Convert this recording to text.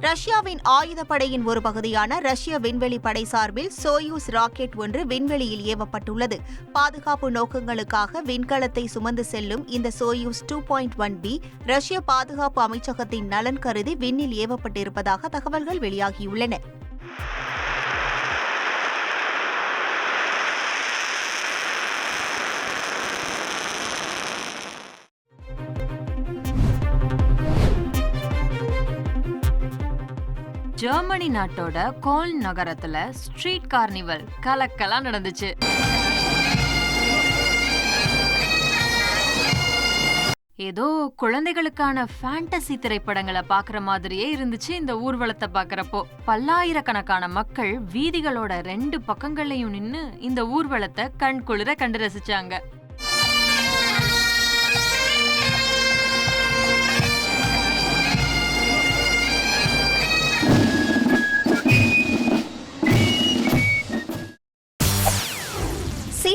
ரஷ்யாவின் ஆயுதப்படையின் ஒரு பகுதியான ரஷ்ய விண்வெளி படை சார்பில் சோயூஸ் ராக்கெட் ஒன்று விண்வெளியில் ஏவப்பட்டுள்ளது. பாதுகாப்பு நோக்கங்களுக்காக விண்கலத்தை சுமந்து செல்லும் இந்த Soyuz two point one B ரஷ்ய பாதுகாப்பு அமைச்சகத்தின் நலன் கருதி விண்ணில் ஏவப்பட்டிருப்பதாக தகவல்கள் வெளியாகியுள்ளன. ஜெர்மனி நாட்டோட கோல்ன் நகரத்துல ஸ்ட்ரீட் கார்னிவல் கலக்கலா நடந்துச்சு. ஏதோ குழந்தைகளுக்கான ஃபேண்டசி திரைப்படங்களை பார்க்குற மாதிரியே இருந்துச்சு இந்த ஊர்வலத்தை பாக்குறப்போ பல்லாயிரக்கணக்கான மக்கள் வீதிகளோட ரெண்டு பக்கங்கள்லயும் நின்னு இந்த ஊர்வலத்தை கண் குளிர கண்டு ரசிச்சாங்க.